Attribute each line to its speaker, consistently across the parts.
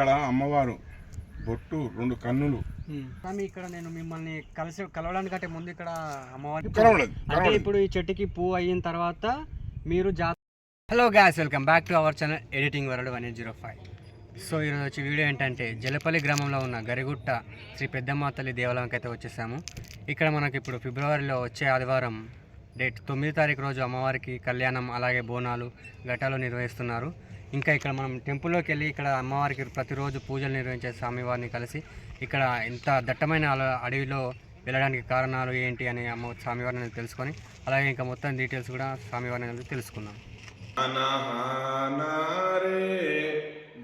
Speaker 1: ఇక్కడ అమ్మవారు బొట్టు రెండు కన్నులు.
Speaker 2: స్వామి ఇక్కడ నేను మిమ్మల్ని కలిసి కలవడానికంటే ముందు ఇక్కడ అమ్మవారి అంటే ఇప్పుడు ఈ చెట్టుకి పువ్వు అయిన తర్వాత మీరు జా hello guys welcome back to our channel editing world one eight zero five so ఈరోజు వచ్చి వీడియో ఏంటంటే జలపల్లి గ్రామంలో ఉన్న గరిగుట్ట శ్రీ పెద్దమ్మ తల్లి దేవాలయంకి అయితే వచ్చేసాము. ఇక్కడ మనకి ఇప్పుడు ఫిబ్రవరిలో వచ్చే ఆదివారం డేట్ తొమ్మిది తారీఖు రోజు అమ్మవారికి కళ్యాణం అలాగే బోనాలు ఘటాలు నిర్వహిస్తున్నారు. ఇంకా ఇక్కడ మనం టెంపుల్లోకి వెళ్ళి ఇక్కడ అమ్మవారికి ప్రతిరోజు పూజలు నిర్వహించే స్వామివారిని కలిసి ఇక్కడ ఇంత దట్టమైన అడవిలో వెళ్ళడానికి కారణాలు ఏంటి అని అమ్మ స్వామివారిని తెలుసుకొని అలాగే ఇంకా మొత్తం డీటెయిల్స్ కూడా స్వామివారిని కలిసి తెలుసుకుందాం.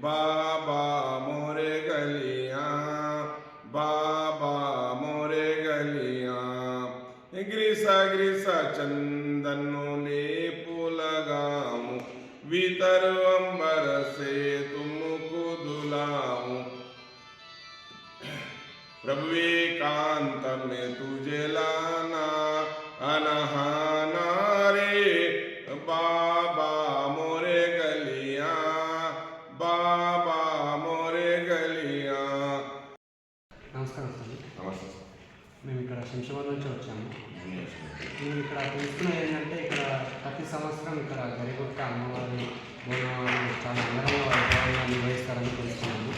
Speaker 1: బాబా మోరే బాబా చందన్ను లేపులగాము వితర్వం प्रभु एकांत में तुझे लाना अनहाना रे बाबा मोरे गलिया बाबा मोरे गलिया
Speaker 2: నమస్కారం స్వామి
Speaker 1: నమస్తే
Speaker 2: మేము ఇక్కడ శంషాబాద్ నుంచి వచ్చాము మేము ఇక్కడ తెలుసుకున్నది ఏంటంటే ఇక్కడ ప్రతి సంవత్సరం ఇక్కడ గరిగుట్ట అమ్మవారి నేను చాలా అంగరంగ వైభవంగా నిర్వహిస్తారని
Speaker 1: తెలుసుకున్నాను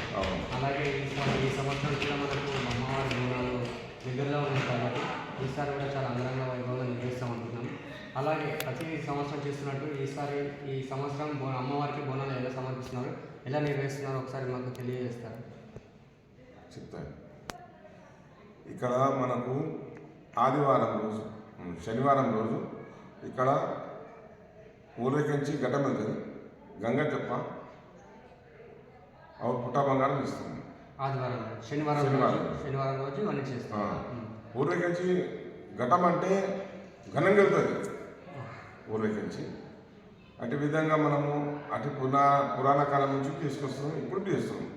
Speaker 2: అలాగే ఈ సంవత్సరం కూడా మనకు అమ్మవారి బోనాలు దగ్గరలో ఉన్నాయి కాబట్టి ఈసారి కూడా చాలా అంగరంగ వైభవంగా నిర్వహిస్తాం అనుకున్నాం అలాగే ప్రతి సంవత్సరం చేస్తున్నట్టు ఈసారి ఈ సంవత్సరం బో అమ్మవారికి బోనాలు ఎలా సమర్పిస్తున్నారు ఎలా నిర్వహిస్తున్నారో ఒకసారి మాకు తెలియజేస్తారు
Speaker 1: చెప్తాను ఇక్కడ మనకు ఆదివారం రోజు శనివారం రోజు ఇక్కడ ఊరేగించి ఘటన వెళ్తుంది గంగ చెప్ప అవి పుట్ట బంగారం ఇస్తుంది.
Speaker 2: ఆదివారం శనివారం
Speaker 1: శనివారం.
Speaker 2: శనివారం రోజు ఇవన్నీ చేస్తాం.
Speaker 1: ఊరేగించి ఘటం అంటే ఘనంగా వెళ్తుంది ఊరేగించి అటు విధంగా మనము అటు పునా పురాణ కాలం నుంచి తీసుకొస్తున్నాం ఇప్పుడు చేస్తున్నాం.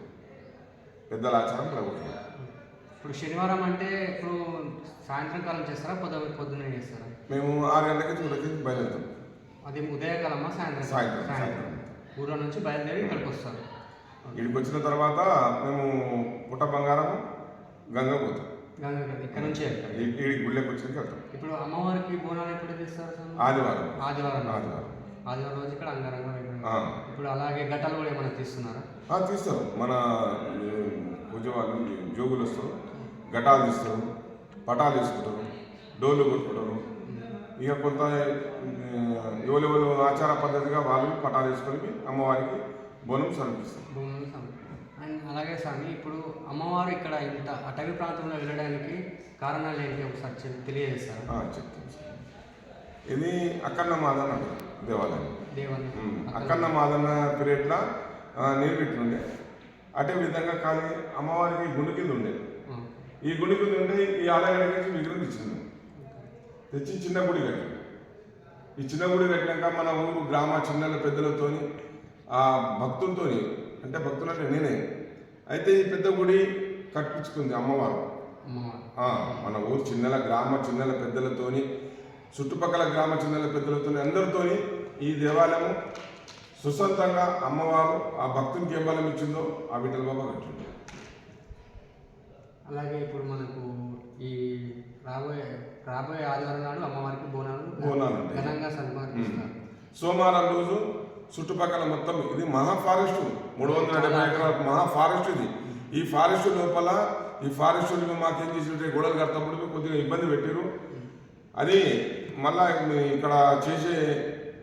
Speaker 1: పెద్దల ఆచారం ప్రభుత్వం
Speaker 2: ఇప్పుడు శనివారం అంటే ఇప్పుడు సాయంత్రం కాలం చేస్తారా పొద్దు పొద్దున్నే చేస్తారా?
Speaker 1: మేము ఆరు గంటలకి ఊరేగించి బయలుదేరుతాం.
Speaker 2: అది ఉదయకాలమా సాయంత్రం
Speaker 1: సాయంత్రం,
Speaker 2: ఊళ్ళో నుంచి బయలుదేరి ఇక్కడికి వస్తారు.
Speaker 1: ఇక్కడికి వచ్చిన తర్వాత మేము పుట్ట బంగారం గంగ పోతాం.
Speaker 2: గంగ ఇక్కడ నుంచి
Speaker 1: ఈ గుళ్ళకి వచ్చినాక వెళ్తాం.
Speaker 2: ఇప్పుడు అమ్మవారికి బోనాలు ఎప్పుడు తీస్తారు స్వామి?
Speaker 1: ఆదివారం.
Speaker 2: ఆదివారం.
Speaker 1: ఆదివారం.
Speaker 2: ఆదివారం రోజు ఇక్కడ అంగరంగ వైభవంగా.
Speaker 1: ఆ.
Speaker 2: ఇప్పుడు అలాగే ఘటాలు కూడా ఏమైనా తీస్తున్నారా?
Speaker 1: ఆ, తీస్తారు. మన పూజ వాళ్ళు జోగులు వస్తారు. ఘటాలు తీస్తారు. పటాలు తీసుకుంటారు డోలు కొట్టుకుంటారు. ఇక కొంత ఎవరెవరు ఆచార పద్ధతిగా వాళ్ళు పటాలు వేసుకొని అమ్మవారికి బోనం సమర్పిస్తారు.
Speaker 2: అండ్ అలాగే స్వామి ఇప్పుడు అమ్మవారు ఇక్కడ ఇంత అటవీ ప్రాంతంలో వెళ్ళడానికి కారణాలు ఏంటి ఒకసారి తెలియజేస్తారా?
Speaker 1: చెప్తాను సార్. ఇది అక్కన్న మాదన్న దేవాలయం. అక్కన్న. మాదన్న పీరియడ్లో నీరు పెట్టుండే అదే విధంగా కానీ అమ్మవారికి గుడి కింద ఉండే. ఈ గుడి కింద ఉండే ఈ ఆలయానికి విగ్రహం తెచ్చింది తెచ్చి చిన్న గుడి కట్టి ఈ చిన్న గుడి కట్టినాక మన ఊరు గ్రామ చిన్నల పెద్దలతోని ఆ భక్తులతోని అంటే భక్తులు అంటే నేనే. అయితే ఈ పెద్ద గుడి కట్టించుకుంది అమ్మవారు. మన ఊరు చిన్నల గ్రామ చిన్నల పెద్దలతోని చుట్టుపక్కల గ్రామ చిన్నల పెద్దలతోని అందరితోని ఈ దేవాలయము సుసంతంగా అమ్మవారు ఆ భక్తునికి ఏం బలం ఇచ్చిందో ఆ విఠల బాబా కట్టింది
Speaker 2: అలాగే ఇప్పుడు మనకు ఈ రాబోయే రాబోయే ఆదివారం నాడు అమ్మవారికి బోనాలు
Speaker 1: బోనాలు.
Speaker 2: ఘనంగా సమర్పిస్తారు
Speaker 1: సోమవారం రోజు చుట్టుపక్కల మొత్తం ఇది మహా ఫారెస్ట్ మూడు వందల డెబ్బై ఎకరాల మహా ఫారెస్ట్ ఇది. ఈ ఫారెస్ట్ లోపల ఈ ఫారెస్ట్ మాకేం చేసి గోడలు కడతప్పుడు కొద్దిగా ఇబ్బంది పెట్టారు అది మళ్ళా ఇక్కడ చేసే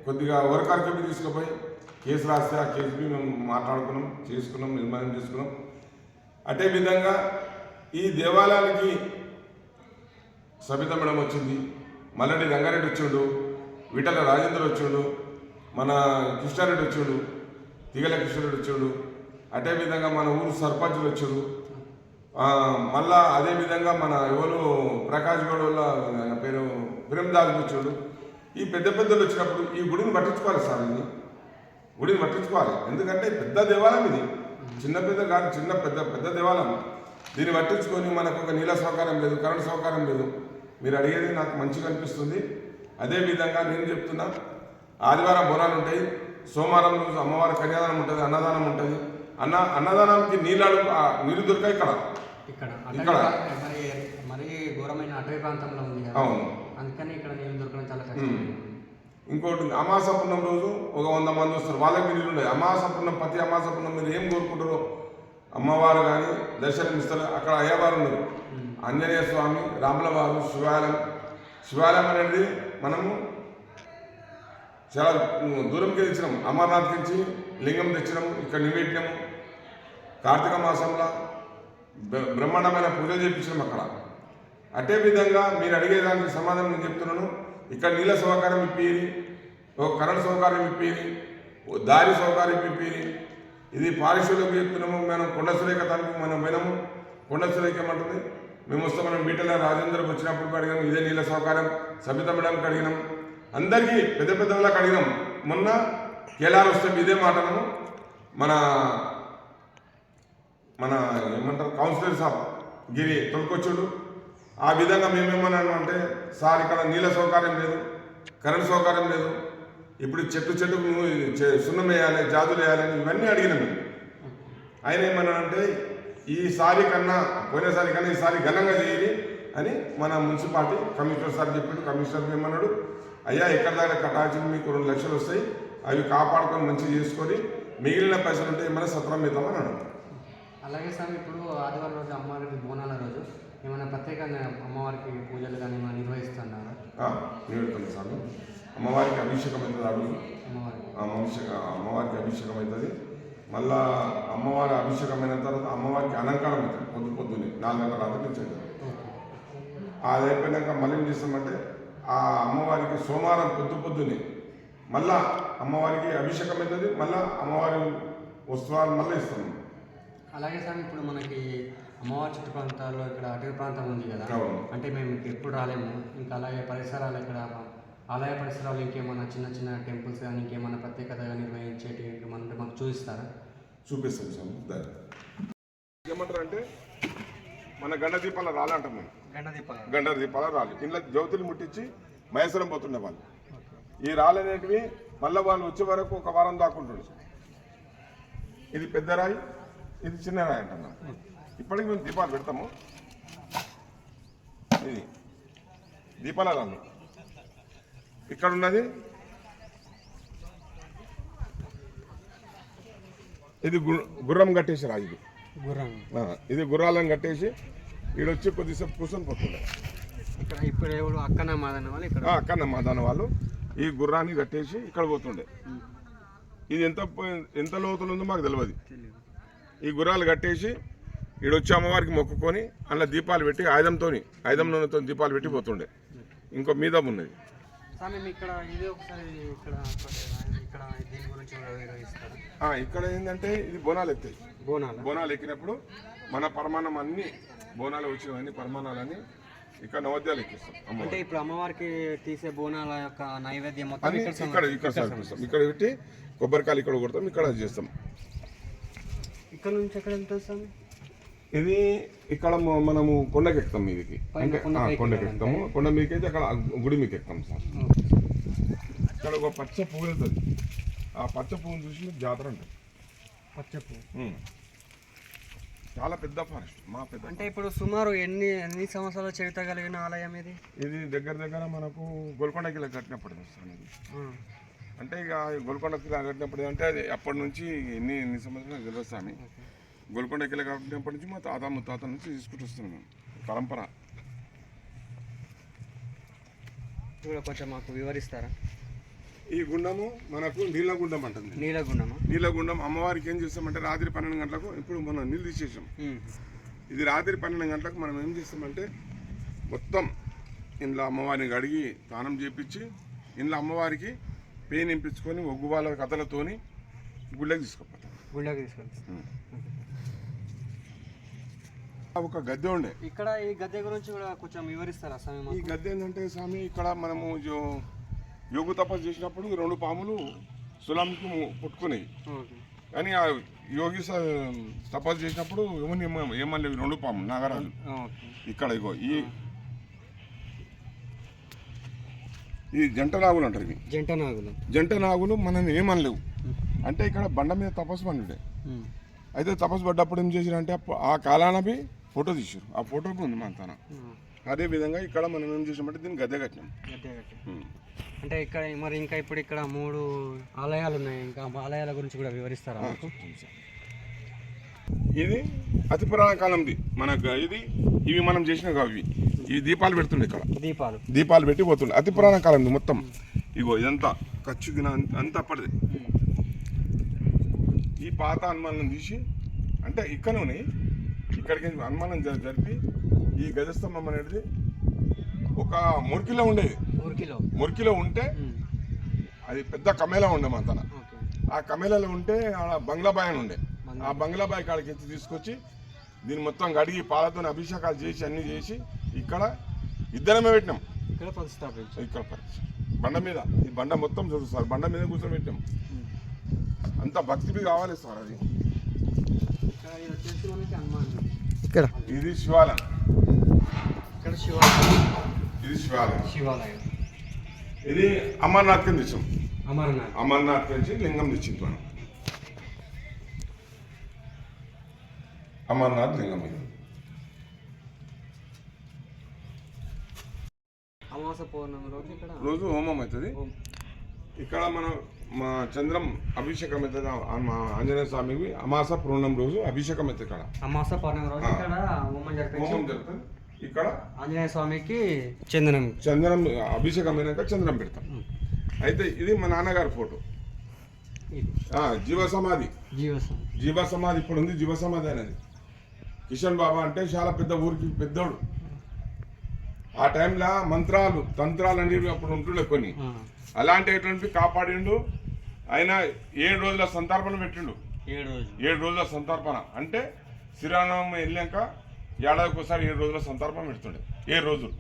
Speaker 1: కొద్దిగా వర్కర్కి తీసుకుపోయి కేసు రాస్తే ఆ కేసుకి మేము మాట్లాడుకున్నాం చేసుకున్నాం నిర్మాణం చేసుకున్నాం. అదే విధంగా ఈ దేవాలయానికి సబిత మేడం వచ్చింది మల్లడి రంగారెడ్డి వచ్చిండు విఠల రాజేంద్ర వచ్చిండు మన కృష్ణారెడ్డి వచ్చిండు తిగల కృష్ణారెడ్డి వచ్చిండు అదే విధంగా మన ఊరు సర్పంచులు వచ్చిండు మళ్ళా అదే విధంగా మన ఎవరు ప్రకాష్ గౌడ్ వాళ్ళ పేరు ప్రేమదాస్ వచ్చాడు. ఈ పెద్ద పెద్దలు వచ్చినప్పుడు ఈ గుడిని పట్టించుకోవాలి సార్ ఇది. గుడిని పట్టించుకోవాలి. ఎందుకంటే పెద్ద దేవాలయం ఇది. చిన్న పెద్ద కాదు చిన్న పెద్ద పెద్ద దేవాలయం. దీన్ని పట్టించుకొని మనకు ఒక నీళ్ళ సౌకర్యం లేదు కరెంట్ సౌకర్యం లేదు. మీరు అడిగేది నాకు మంచిగా అనిపిస్తుంది. అదే విధంగా నేను చెప్తున్నా ఆదివారం బోనాలు ఉంటాయి సోమవారం రోజు అమ్మవారి కన్యాదానం ఉంటుంది అన్నదానం ఉంటుంది. అన్న అన్నదానానికి నీళ్ళు నీళ్ళు దొరికాయి ఇక్కడ.
Speaker 2: ఇక్కడ
Speaker 1: ఇక్కడ.
Speaker 2: మరి మరి ఘోరమైన అటవీ ప్రాంతంలో ఉంది
Speaker 1: అవును.
Speaker 2: అందుకని ఇక్కడ నీళ్ళు దొరకడం చాలా కష్టం.
Speaker 1: ఇంకోటి ఉంది. అమాస పున్నం రోజు ఒక వంద మంది వస్తారు. వాళ్ళకి నీళ్ళు ఉన్నాయి. అమాస పున్నం ప్రతి అమాస పున్నం మీరు ఏం కోరుకుంటారో అమ్మవారు కానీ దర్శనం ఇస్తారు. అక్కడ అయ్యవారు ఉన్నారు. ఆంజనేయ స్వామి రాములవారు శివాలయం. శివాలయం అనేది మనము చాలా దూరంకి తెచ్చినాం అమర్నాథ్ నుంచి లింగం తెచ్చినాము ఇక్కడ నివేదినాము కార్తీక మాసంలో బ్రహ్మాండమైన పూజలు చేయించినాం అక్కడ. అదే విధంగా మీరు అడిగేదానికి సమాధానం నేను చెప్తున్నాను. ఇక్కడ నీళ్ళ సౌకర్యం ఇప్పిరి ఒక కరెంట్ సౌకర్యం ఇప్పిరి దారి సౌకర్యం ఇప్పిరి. ఇది పారిశుద్ధ్యం చెప్తున్నాము. మనం కొండ సురేఖ తనకు మనం పోయినాము. కొండ సురేఖ ఏమంటుంది? మేము వస్తాం మనం మీటల రాజేంద్రకు వచ్చినప్పుడు అడిగినాం ఇదే నీళ్ళ సౌకర్యం. సబిత మేడంకి అడిగినాం అందరికీ పెద్ద పెద్ద వాళ్ళకి అడిగినాం మొన్న కేలార్ వస్తే ఇదే మాటను మన మన ఏమంటారు కౌన్సిలర్ సాబ్ గిరి తొలకొచ్చుడు. ఆ విధంగా మేమేమన్నాను అంటే సార్ ఇక్కడ నీళ్ళ సౌకర్యం లేదు కరెంట్ సౌకర్యం లేదు. ఇప్పుడు చెట్టు చెట్టు సున్నం వేయాలి జాతులు వేయాలని ఇవన్నీ అడిగినాను మేము. ఆయన ఏమన్నాడంటే ఈసారి కన్నా పోయినసారి కన్నా ఈసారి ఘనంగా చేయాలి అని మన మున్సిపాలిటీ కమిషనర్ సార్ చెప్పాడు. కమిషనర్ ఏమన్నాడు? అయ్యా ఎక్కడ దగ్గర కట్టాల్సింది? మీకు రెండు లక్షలు వస్తాయి. అవి కాపాడుకొని మంచిగా చేసుకొని మిగిలిన పైసలు ఉంటే ఏమైనా సత్రం ఇద్దామని అన్నాడు.
Speaker 2: అలాగే స్వామి ఇప్పుడు ఆదివారం రోజు అమ్మవారికి బోనాల రోజు ఏమైనా ప్రత్యేకంగా అమ్మవారికి పూజలు కానీ ఏమైనా నిర్వహిస్తున్నారా?
Speaker 1: స్వామి అమ్మవారికి అభిషేకం అవుతుంది ఆ రోజు
Speaker 2: అమ్మవారికి
Speaker 1: అభిషేకం అవుతుంది. మళ్ళా అమ్మవారి అభిషేకం అయిన తర్వాత అమ్మవారికి అలంకారం అవుతుంది పొద్దు పొద్దున్నే నాలుగు గంటల రాత్రి నుంచి అది అయిపోయినాక మళ్ళీ ఏం చేస్తామంటే ఆ అమ్మవారికి సోమవారం పొద్దు పొద్దునే మళ్ళా అమ్మవారికి అభిషేకం అవుతుంది మళ్ళా అమ్మవారి వస్త్రాలు మళ్ళీ ఇస్తాము
Speaker 2: అలాగే స్వామి ఇప్పుడు మనకి అమ్మవారి చుట్టు ప్రాంతాల్లో ఇక్కడ అటవీ ప్రాంతం ఉంది కదా. అంటే మేము ఎప్పుడు రాలేము ఇంకా అలాగే పరిసరాలు ఇక్కడ ఆలయ పరిసరాలు ఇంకేమైనా చిన్న చిన్న టెంపుల్స్ కానీ ఇంకేమైనా ప్రత్యేకతగా నిర్వహించేటి ఏమన్నా మాకు చూపిస్తారా?
Speaker 1: చూపిస్తాం దాన్ని. ఏమంటారు అంటే మన గండ దీపాల రాలి అంటాం మేము.
Speaker 2: గండ దీపాలు
Speaker 1: గండ దీపాల రాలి ఇంట్లో జ్యోతులు ముట్టించి మహేశ్వరం పోతుండే వాళ్ళు. ఈ రాళ్ళు అనేటివి మళ్ళీ వాళ్ళు వచ్చే వరకు ఒక వారం దాకుంటుండే ఇది పెద్ద రాయి ఇది చిన్న రాయి అంటున్నాం ఇప్పటికి మేము దీపాలు పెడతాము. ఇది దీపాల రాళ్ళు. ఇక్కడ ఉన్నది ఇది గుర్రం కట్టేసి రాయి ఇది.
Speaker 2: గుర్రం.
Speaker 1: ఆ, ఇది గుర్రాలను కట్టేసి ఈడొచ్చి కొద్దిసేపు కూర్చొని పోతుండే
Speaker 2: ఇక్కడ ఇప్పుడు ఎవరు అక్కన మాదన్న వాళ్ళు ఇక్కడ
Speaker 1: మాదాన వాళ్ళు ఈ గుర్రాన్ని కట్టేసి ఇక్కడ పోతుండే. ఇది ఎంత ఎంత లోతులు ఉందో మాకు తెలియదు ఈ గుర్రాలు కట్టేసి ఈడొచ్చి అమ్మవారికి మొక్కుకొని అందులో దీపాలు పెట్టి ఆయుధంతోని ఆయుధం నూనెతో దీపాలు పెట్టి పోతుండే. ఇంకో మీద ఉన్నది.
Speaker 2: స్వామి ఇక్కడ ఇదే ఒకసారి ఇక్కడ ఇక్కడ దీని గురించి కూడా నిర్వహిస్తారు
Speaker 1: ఆ, ఇక్కడ ఏంటంటే ఇది బోనాలు ఎత్తాయి.
Speaker 2: బోనాలు?
Speaker 1: బోనాలు ఎక్కినప్పుడు మన పరమాణం అన్ని బోనాలు వచ్చినవన్నీ పరమాణాలన్నీ ఇక్కడ నవద్యాలు ఎక్కిస్తాం
Speaker 2: అంటే ఇప్పుడు అమ్మవారికి తీసే బోనాల యొక్క నైవేద్యం మొత్తం ఇక్కడ
Speaker 1: ఇక్కడ ఇక్కడ సమర్పిస్తాం. ఇక్కడ పెట్టి కొబ్బరికాయలు ఇక్కడ కొడతాం ఇక్కడ చేస్తాం.
Speaker 2: ఇక్కడ నుంచి ఎక్కడ వెళ్తుంది స్వామి
Speaker 1: ఇది ఇక్కడ మనము కొండకి ఎక్కుతాం మీదికి అంటే
Speaker 2: కొండ
Speaker 1: ఆ,
Speaker 2: పైకి
Speaker 1: కొండకి ఎక్కుతాము కొండ మీదకి అయితే అక్కడ గుడి మీకు ఎక్కుతాం సార్ ఇక్కడ ఒక పచ్చ పువ్వు వెళ్తుంది. ఆ పచ్చ పువ్వును చూసి మీకు జాతర ఉంటుంది
Speaker 2: పచ్చపు
Speaker 1: ఉమ్. చాలా పెద్ద ఫారెస్ట్ మా పెద్ద
Speaker 2: అంటే ఇప్పుడు సుమారు ఎన్ని ఎన్ని సంవత్సరాల చరిత్ర కలిగిన ఆలయం ఇది?
Speaker 1: ఇది దగ్గర దగ్గర మనకు గోల్కొండ కిలా కట్టినప్పుడు వస్తుంది ఇది. అంటే ఇక గోల్కొండ కిలా కట్టినప్పుడు అంటే అది అప్పటి నుంచి ఎన్ని ఎన్ని సంవత్సరాలు తెలియదు స్వామి గోల్కొండ కిలా కట్టినప్పటి నుంచి మా తాత ముత్తాత నుంచి తీసుకుంటూ వస్తున్నాం మేము. పరంపర.
Speaker 2: కూడా కొంచెం మాకు వివరిస్తారా?
Speaker 1: ఈ గుండము మనకు నీళ్ళ గుండం అంటుంది.
Speaker 2: నీలగుండమా?
Speaker 1: నీలగుండం అమ్మవారికి ఏం చేస్తామంటే రాత్రి పన్నెండు గంటలకు ఇప్పుడు మనం నీళ్ళు తీసేసాం. ఇది రాత్రి పన్నెండు గంటలకు మనం ఏం చేస్తామంటే మొత్తం ఇంట్లో అమ్మవారిని కడిగి స్నానం చేపించి ఇంట్లో అమ్మవారికి పేరు నింపించుకొని ఒగ్గు వాళ్ళ కథలతోని గుళ్ళకి తీసుకుపోతాం.
Speaker 2: గుళ్ళకి తీసుకెళ్తాం.
Speaker 1: ఒక గద్దె ఉండే.
Speaker 2: ఇక్కడ ఈ గద్దె గురించి కూడా కొంచెం వివరిస్తారా స్వామి
Speaker 1: ఈ గద్దె ఏంటంటే స్వామి ఇక్కడ మనము యోగు తపస్సు చేసినప్పుడు రెండు పాములు సులంకి పుట్టుకున్నాయి. కానీ ఆ యోగి స- తపస్సు చేసినప్పుడు ఏమని ఏమని రెండు పాములు నాగరాజు. ఇక్కడ ఇగో ఈ ఈ జంట నాగులు అంటారు ఇవి.
Speaker 2: జంట నాగులు.
Speaker 1: జంట నాగులు మనం ఏమనలేవు. అంటే ఇక్కడ బండ మీద తపస్సు పండుడే అయితే తపస్సు పడ్డప్పుడు ఏం చేసిరంటే ఆ కాలానవి ఫోటో తీసారు ఆ ఫోటోకి ఉంది మన తన. అదే విధంగా ఇక్కడ మనం ఏం చేసామంటే దీన్ని గద్దె కట్టినాం.
Speaker 2: గట్టిగా గట్టి.
Speaker 1: ఉమ్.
Speaker 2: అంటే ఇక్కడ మరి ఇంకా ఇప్పుడు ఇక్కడ మూడు ఆలయాలు ఉన్నాయి. ఇంకా ఆలయాల గురించి కూడా వివరిస్తారా?
Speaker 1: ఇది అతి పురాణ కాలంది. మనకు ఇది ఇవి మనం చేసిన ఇవి. ఈ దీపాలు పెడుతుండే ఇక్కడ.
Speaker 2: దీపాలు.
Speaker 1: దీపాలు పెట్టి పోతుండే. అతి పురాణ కాలంది మొత్తం. ఇగో ఇదంతా ఖర్చుకిన అంతా అప్పటిది ఈ పాత హనుమానం తీసి అంటే ఇక్కడనే ఇక్కడికి హనుమానం జ- జరిపి ఈ గజస్తంభం అనేది ఒక మురికిలో ఉండేది మురికిలో. ఉంటే అది పెద్ద కమేలా ఉండే మన తన. ఆ కమేలాలో ఉంటే బంగ్లాబాయ్ అని ఉండే. ఆ బంగ్లాబాయ్ కాడికి ఎత్తి తీసుకొచ్చి దీన్ని మొత్తం కడిగి పాలతో అభిషేకాలు చేసి అన్ని చేసి ఇక్కడ ఇద్దరమే పెట్టినాం.
Speaker 2: ఇక్కడ ప్రతిష్టాపించారు.
Speaker 1: ఇక్కడ. బండ మీద. ఈ బండ మొత్తం చూడు సార్ బండ మీద కూర్చోబెట్టాం అంత భక్తివి కావాలి సార్ అది.
Speaker 2: ఇక్కడ ఇది వచ్చేసి మనకి హనుమాన్ ఇక్కడ.
Speaker 1: ఇది శివాలయం.
Speaker 2: ఇక్కడ శివాలయం.
Speaker 1: ఇది శివాలయం.
Speaker 2: శివాలయం.
Speaker 1: ఇది అమర్నాథ్ కింద తెచ్చాం
Speaker 2: అమర్నాథ్.
Speaker 1: అమర్నాథ్ నుంచి లింగం తెచ్చింది. మనం అమర్నాథ్ లింగం ఇది.
Speaker 2: అమావాస పౌర్ణమి రోజు ఇక్కడ.
Speaker 1: రోజు హోమం అవుతుంది. ఇక్కడ మనం మా చంద్రం అభిషేకం అవుతుంది ఆంజనేయ స్వామికి అమాస పూర్ణం రోజు అభిషేకం అవుతుంది ఇక్కడ.
Speaker 2: అమావాస పౌర్ణమి రోజు. ఇక్కడ హోమం
Speaker 1: జరుగుతుంది ఇక్కడ
Speaker 2: ఆంజనేయ స్వామికి చందనం.
Speaker 1: చంద్రం అభిషేకం అయినాక చంద్రం పెడతాం అయితే ఇది మా నాన్నగారి ఫోటో.
Speaker 2: ఇది.
Speaker 1: ఆ, జీవ సమాధి జీవ సమాధి ఇప్పుడు ఉంది జీవ సమాధి అనేది. కిషన్ బాబా అంటే చాలా పెద్ద ఊరికి పెద్దోడు. ఆ టైంలో మంత్రాలు తంత్రాలు అనేవి అప్పుడు ఉంటుండే కొన్ని. అలాంటివి కాపాడిండు. ఆయన ఏడు రోజుల సంతర్పణ పెట్టిండు.
Speaker 2: ఏడు రోజులు.
Speaker 1: సంతర్పణ. అంటే శ్రీరామనవమి వెళ్ళాక ఏడాదికి ఒకసారి ఏడు రోజుల సంతర్పణ పెడుతుండే. ఏడు రోజులు.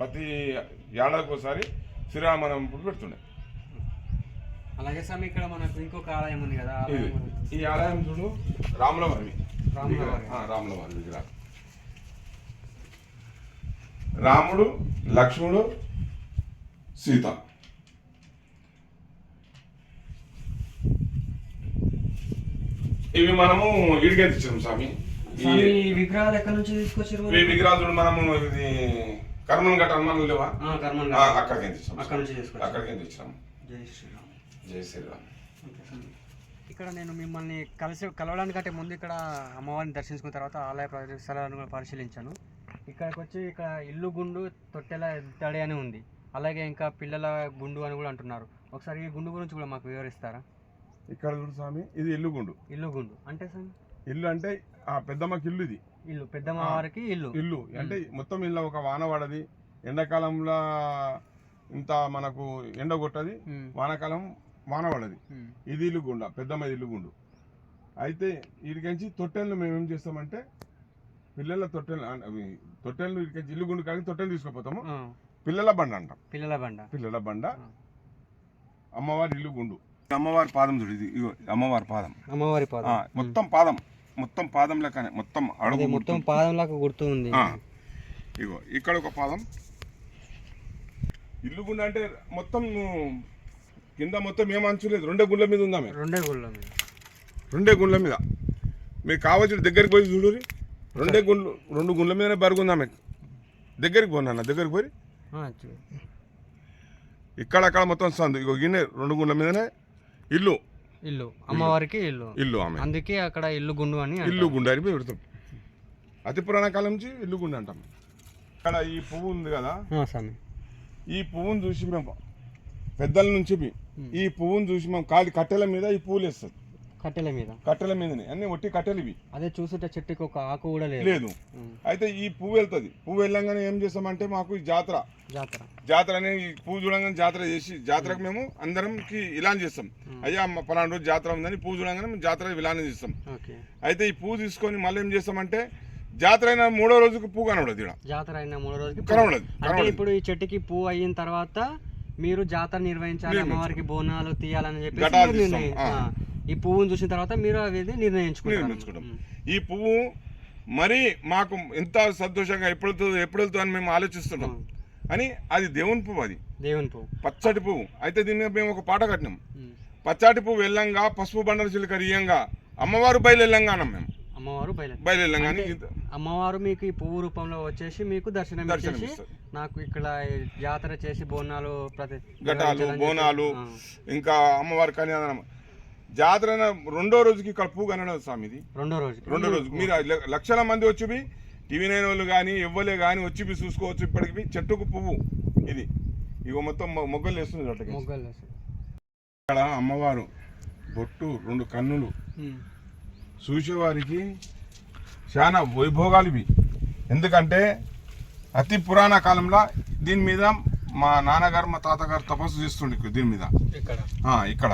Speaker 1: ప్రతి ఏడాదికి ఒకసారి శ్రీరామనవమి పెడుతుండే.
Speaker 2: అలాగే స్వామి ఇక్కడ మనకు ఇంకొక ఆలయం ఉంది కదా.
Speaker 1: ఈ ఆలయం చూడు రాముల వారివి
Speaker 2: రాముల వారి.
Speaker 1: ఆ, రాముల వారి విగ్రహం రాముడు లక్ష్మణుడు సీత. ఇవి మనము ఇడిగే తెచ్చాం స్వామి. ఈ-
Speaker 2: విగ్రహాలు ఎక్కడి నుంచి తీసుకొచ్చారు
Speaker 1: ఈ విగ్రహాలు మనము ఇది కర్మన్ గట్ట హనుమానులు లేవా?
Speaker 2: కర్మన్
Speaker 1: అక్కడికి తెచ్చాం
Speaker 2: అక్కడ నుంచి
Speaker 1: అక్కడికి తెచ్చాం
Speaker 2: జై శ్రీరామ్.
Speaker 1: జై శ్రీరామ్.
Speaker 2: ఇక్కడ నేను మిమ్మల్ని కలిసి కలవడానికంటే ముందు ఇక్కడ అమ్మవారిని దర్శించుకున్న తర్వాత ఆలయ ప్రదేశ స్థలాలను కూడా పరిశీలించాను. ఇక్కడికి వచ్చి ఇక్కడ ఇల్లు గుండు తొట్టెల తడి అని ఉంది. అలాగే ఇంకా పిల్లల గుండు అని కూడా అంటున్నారు. ఒకసారి ఈ గుండు గురించి కూడా మాకు వివరిస్తారా?
Speaker 1: ఇక్కడ చూడు స్వామి ఇది ఇల్లు గుండు.
Speaker 2: ఇల్లు గుండు. అంటే స్వామి?
Speaker 1: ఇల్లు అంటే ఆ పెద్దమ్మకి ఇల్లు ఇది.
Speaker 2: ఇల్లు. పెద్దమ్మ వారికి ఇల్లు.
Speaker 1: ఇల్లు. అంటే మొత్తం ఇల్లు ఒక వాన పడది. ఎండాకాలంలో ఇంత మనకు ఎండ కొట్టది. వానాకాలం వాన పడది. ఇది ఇల్లు గుండ పెద్దమ్మ ఇల్లు గుండు. అయితే వీడికించి తొట్టెళ్ళు మేము ఏం చేస్తామంటే పిల్లల తొట్టెలు అవి తొట్టెళ్ళు వీడికించి ఇల్లు గుండు కానీ తొట్టెలు తీసుకుపోతాము. పిల్లల బండ అంటాం.
Speaker 2: పిల్లల బండ.
Speaker 1: పిల్లల బండ. అమ్మవారి ఇల్లు గుండు. అమ్మవారి పాదం చూడు ఇది ఇగో అమ్మవారి పాదం.
Speaker 2: అమ్మవారి పాదం.
Speaker 1: మొత్తం పాదం మొత్తం పాదం లెక్కనే మొత్తం అడుగు
Speaker 2: మొత్తం
Speaker 1: గుర్తు.
Speaker 2: పాదంలాగా గుర్తు ఉంది.
Speaker 1: ఇగో ఇక్కడ ఒక పాదం. ఇల్లు గుండ అంటే మొత్తం కింద మొత్తం ఏం అంచు లేదు. రెండే గుండ్ల మీద ఉందామే
Speaker 2: రెండే గుళ్ళ మీద.
Speaker 1: రెండే గుండ్ల మీద. మీకు కావచ్చు దగ్గరికి పోయి చూడురి రెండే గుండ్లు రెండు గుండ్ల మీదనే బరుగుందామే దగ్గరికి పోనా దగ్గరికి పోయి. ఇక్కడ అక్కడ మొత్తం సందు. ఇగో గిన్నె రెండు గుండ్ల మీదనే ఇల్లు.
Speaker 2: ఇల్లు. అమ్మవారికి ఇల్లు.
Speaker 1: ఇల్లు ఆమె.
Speaker 2: అందుకే అక్కడ ఇల్లు గుండు అని
Speaker 1: ఇల్లు గుండె అని పెడతాం. అతి పురాణ కాలం నుంచి ఇల్లు గుండె అంటాం. ఇక్కడ ఈ పువ్వు ఉంది కదా?
Speaker 2: స్వామి.
Speaker 1: ఈ పువ్వును చూసి మేము పెద్దల నుంచి ఈ పువ్వును చూసి మేము కాలి కట్టెల మీద ఈ పువ్వులు వేస్తుంది
Speaker 2: కట్టెల మీద.
Speaker 1: కట్టెల మీదనే. అన్ని ఒట్టి కట్టెలు ఇవి.
Speaker 2: అదే చూస్తుంటే చెట్టుకి ఒక ఆకు కూడా లేదు.
Speaker 1: లేదు. అయితే ఈ పువ్వు వెళ్తుంది. పువ్వు వెళ్ళంగానే ఏం చేస్తామంటే మాకు ఈ జాతర.
Speaker 2: జాతర.
Speaker 1: జాతర అనే ఈ పువ్వు చూడంగానే జాతర చేసి జాతరకు మేము అందరంకి ఇలాన్ చేస్తాం. అయ్యా పలానా రోజు జాతర ఉందని పువ్వు చూడంగానే మేము జాతర ఇలానే చేస్తాం. అయితే ఈ పువ్వు తీసుకొని మళ్ళీ ఏం చేస్తామంటే జాతర అయిన మూడో రోజుకు పువ్వు కనబడదు ఇక్కడ
Speaker 2: జాతర అయిన మూడో రోజుకి.
Speaker 1: కనబడదు
Speaker 2: అంటే ఇప్పుడు ఈ చెట్టుకి పువ్వు అయిన తర్వాత మీరు జాతర నిర్వహించాలి. అమ్మవారికి బోనాలు తీయాలని చెప్పేసి ఈ పువ్వును చూసిన తర్వాత మీరు అవి ఉమ్.
Speaker 1: ఈ పువ్వు మరి మాకు ఎంత సంతోషంగా ఎప్పుడు ఎప్పుడు వెళ్తుందో అని మేము ఆలోచిస్తున్నాం. అని అది దేవుని పువ్వు అది.
Speaker 2: దేవుని పువ్వు.
Speaker 1: పచ్చటి పువ్వు. అయితే దీని మీద మేము ఒక పాట కట్టినాం. పచ్చటి పువ్వు వెళ్ళంగా పసుపు బండలు చిలుక రియంగా అమ్మవారు బయలుదేరంగానం మేము.
Speaker 2: అమ్మవారు
Speaker 1: బయలుదేరంగానే
Speaker 2: అమ్మవారు మీకు ఈ పువ్వు రూపంలో వచ్చేసి మీకు దర్శనం
Speaker 1: దర్శనం
Speaker 2: ఇచ్చేసి. నాకు ఇక్కడ జాతర చేసి బోనాలు ప్రతి
Speaker 1: ఘటాలు బోనాలు ఇంకా అమ్మవారి కళ్యాణం. జాతర రెండో రోజుకి ఇక్కడ పువ్వు కనడం స్వామి ఇది
Speaker 2: రెండో రోజు
Speaker 1: రెండో రోజు మీరు లక్షల మంది వచ్చి టీవీ నైన్ వాళ్ళు కానీ ఎవ్వలే కానీ వచ్చి బి చూసుకోవచ్చు ఇప్పటికి చెట్టుకు పువ్వు ఇది. ఇగో మొత్తం మొగ్గలు వేస్తుంది. ఇక్కడ అమ్మవారు బొట్టు రెండు కన్నులు. చూసేవారికి చాలా వైభోగాలు ఇవి. ఎందుకంటే అతి పురాణ కాలంలో దీని మీద మా నాన్నగారు మా తాతగారు తపస్సు చేస్తుండే ఇక్కడ దీని మీద.
Speaker 2: ఇక్కడ
Speaker 1: ఆ, ఇక్కడ.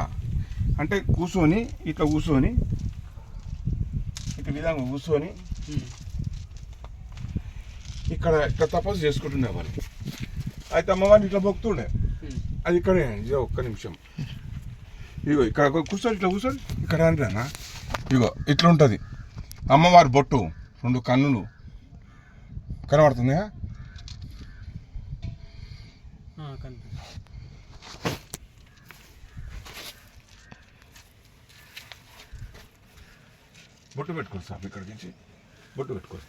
Speaker 1: అంటే కూర్చొని ఇట్లా కూర్చొని ఇట్లా విధంగా కూర్చొని ఇక్కడ ఇక్కడ తపస్సు చేసుకుంటుండే వాళ్ళు అయితే అమ్మవారిని ఇట్లా మొక్కుతుండే. అది ఇక్కడే ఇదో ఒక్క నిమిషం. ఇగో ఇక్కడ కూర్చొని ఇట్లా కూర్చొని ఇక్కడ అంటానా ఇగో ఇట్లా ఉంటుంది అమ్మవారి బొట్టు రెండు కన్నులు. కనబడుతుందా బొట్టు పెట్టుకోండి సార్ ఇక్కడికి నుంచి బొట్టు పెట్టుకోండి.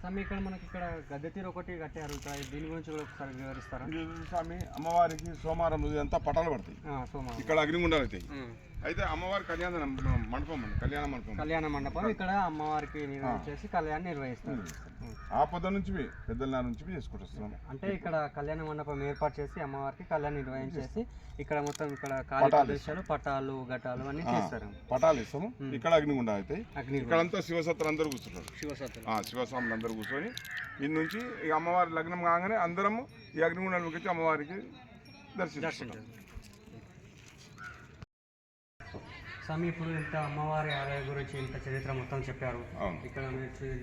Speaker 2: స్వామి ఇక్కడ మనకి ఇక్కడ గద్దె తీరు ఒకటి కట్టారు. ఇక్కడ దీని గురించి కూడా ఒకసారి వివరిస్తారా?
Speaker 1: స్వామి అమ్మవారికి సోమవారం ఇదంతా పటాలు పడతాయి. ఇక్కడ అగ్నిగుండాలు అవుతాయి. అయితే అమ్మవారి కళ్యాణ మండపం అండి కళ్యాణ మండపం.
Speaker 2: కళ్యాణ మండపం. ఇక్కడ అమ్మవారికి నిర్వహించేసి కళ్యాణం నిర్వహిస్తారు. ఉమ్.
Speaker 1: ఆ పొద్దు నుంచి పెద్దల నుంచి చేసుకుంటూ. వస్తున్నాం
Speaker 2: అంటే ఇక్కడ కళ్యాణ మండపం ఏర్పాటు చేసి అమ్మవారికి కళ్యాణం నిర్వహించేసి ఇక్కడ మొత్తం ఇక్కడ ఖాళీ
Speaker 1: పటాలు
Speaker 2: ప్రదేశాలు పటాలు ఘటాలు అన్ని చేస్తారు.
Speaker 1: పటాలు ఇస్తాము. ఇక్కడ అగ్నిగుండ
Speaker 2: అగ్ని
Speaker 1: ఇక్కడంతా శివసత్తులు అందరూ కూర్చుంటారు.
Speaker 2: శివసత్తులు.
Speaker 1: శివస్వాములు అందరూ కూర్చొని ఇన్ని నుంచి అమ్మవారి లగ్నం కాగానే అందరము ఈ అగ్నిగుండానికి వచ్చి అమ్మవారికి దర్శించుకుంటాం.
Speaker 2: స్వామి ఇప్పుడు ఇంత అమ్మవారి ఆలయం గురించి ఇంత చరిత్ర మొత్తం చెప్పారు. ఇక్కడ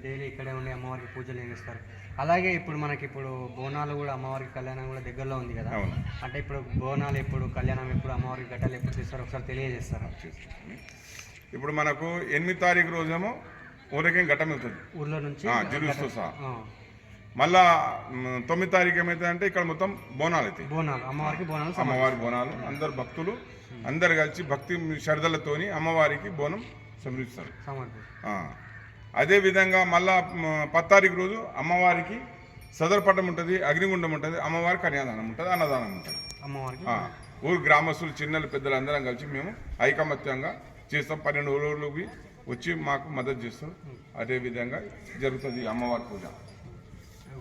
Speaker 2: డైలీ ఇక్కడే ఉండి అమ్మవారికి పూజలు నిర్వహిస్తారు అలాగే ఇప్పుడు మనకి ఇప్పుడు బోనాలు కూడా అమ్మవారికి కళ్యాణం కూడా దగ్గరలో ఉంది కదా? అంటే ఇప్పుడు బోనాలు ఎప్పుడు కళ్యాణం ఎప్పుడు అమ్మవారికి గట్టాలు ఎప్పుడు తీస్తారు ఒకసారి తెలియజేస్తారు?
Speaker 1: ఇప్పుడు మనకు ఎనిమిది తారీఖు రోజేమో ఊరికేం ఘట్టం వెళ్తుంది.
Speaker 2: ఊర్లో నుంచి
Speaker 1: జులుస్తో సహా. మళ్ళా తొమ్మిది తారీఖు ఏమైతే అంటే ఇక్కడ మొత్తం బోనాలు అవుతాయి
Speaker 2: బోనాలు అమ్మవారికి బోనాలు
Speaker 1: అమ్మవారి బోనాలు అందరు భక్తులు అందరు కలిసి భక్తి శ్రద్ధలతోని అమ్మవారికి బోనం సమర్పిస్తారు. అదే విధంగా మళ్ళా పది తారీఖు రోజు అమ్మవారికి సదర్ పట్టం ఉంటుంది అగ్నిగుండం ఉంటుంది అమ్మవారికి కన్యాదానం ఉంటుంది అన్నదానం ఉంటుంది.
Speaker 2: అమ్మవారికి.
Speaker 1: ఊరు గ్రామస్తులు చిన్నలు పెద్దలు అందరం కలిసి మేము ఐకమత్యంగా చేస్తాం. పన్నెండు ఊళ్ళకి వచ్చి మాకు మద్దతు చేస్తాం అదే విధంగా జరుగుతుంది అమ్మవారి పూజ.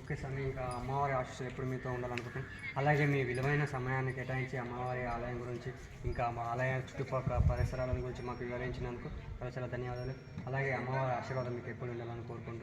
Speaker 2: ఓకే సార్ ఇంకా అమ్మవారి ఆశీస్సులు ఎప్పుడు మీతో ఉండాలనుకుంటున్నాను అలాగే మీ విలువైన సమయాన్ని కేటాయించి అమ్మవారి ఆలయం గురించి ఇంకా మా ఆలయ చుట్టుపక్కల పరిసరాల గురించి మాకు వివరించినందుకు చాలా చాలా ధన్యవాదాలు. అలాగే అమ్మవారి ఆశీర్వాదం మీకు ఎప్పుడు ఉండాలని కోరుకుంటున్నాను